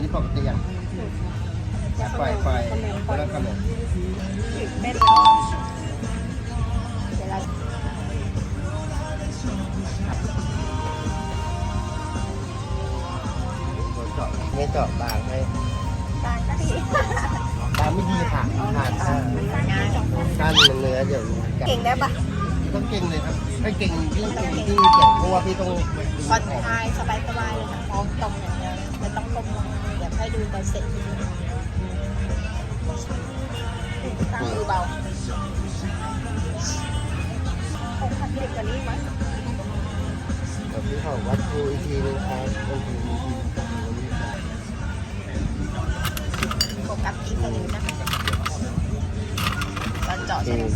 นี่ปกติอะไฟไฟแล้วก็เลยเป็นเดี๋ยวเราไม่ตอบบางให้บางก็ดีบางไม่ดีค่ะขาดข้างางเนื้อเดี๋ยวเก่งได้ปะต้องเก่งเลยครับถ้าเก่งยิ่เก่งยิ่เก่งเพราะว่าพี่ต้องผ่อนคลายสบายๆเลยค่ะพร้อตรงเงี้ย ดี๋ยวให้ดูตอนเสร็จตามมือเบาคงขัดเด็กกว่านี้มั้งแบบพี่ขอวัดดูอีกทีนึงครับวัดดูอีกทีโฟกัสที่สลิวนะตอนเจาะเอใช่ไหมง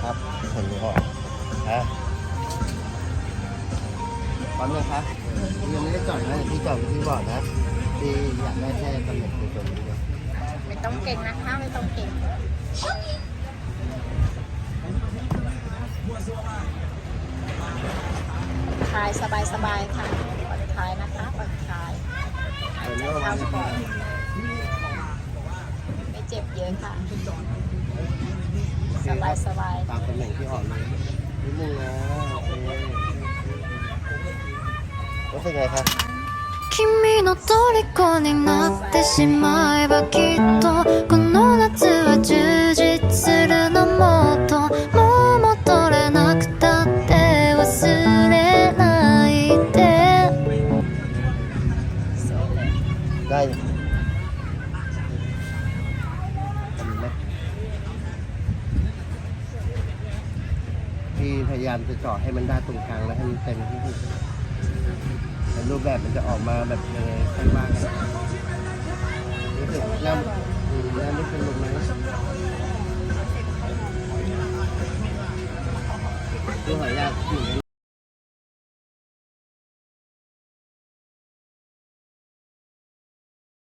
ครับเห็นไหมพ่อฮะ พร้อมยังครับยังไม่ได้จอดนะพี่จอดที่บอร์ดนะพี่อยากได้แค่ตำแหน่งตัวนี้เดียวไม่ต้องเก่งนะคะไม่ต้องเก่งคลายสบายสบายๆค่ะผ่อนคลายนะคะผ่อนคลายหายใจเข้าก่อนไม่เจ็บเยอะค่ะ สบายสบายตามตำแหน่งที่ออกเลยนิดนึงนะโอเครู้ สึกไงครับ 君の虜になってしまえばきっとこの夏は充実するのもっともう戻れなくたって忘れないで สวยเลย ได้ทำไหมพี่พยายามจะเจาะให้มันได้ตรงกลางแล้วให้มันเต็มที่สุด แต่รูปแบบมันจะออกมาแบบยังไงค่อยว่ากันรู้สึกน้ำอืมน้ำไม่เป็นลมไหมดูหอยยากอยู่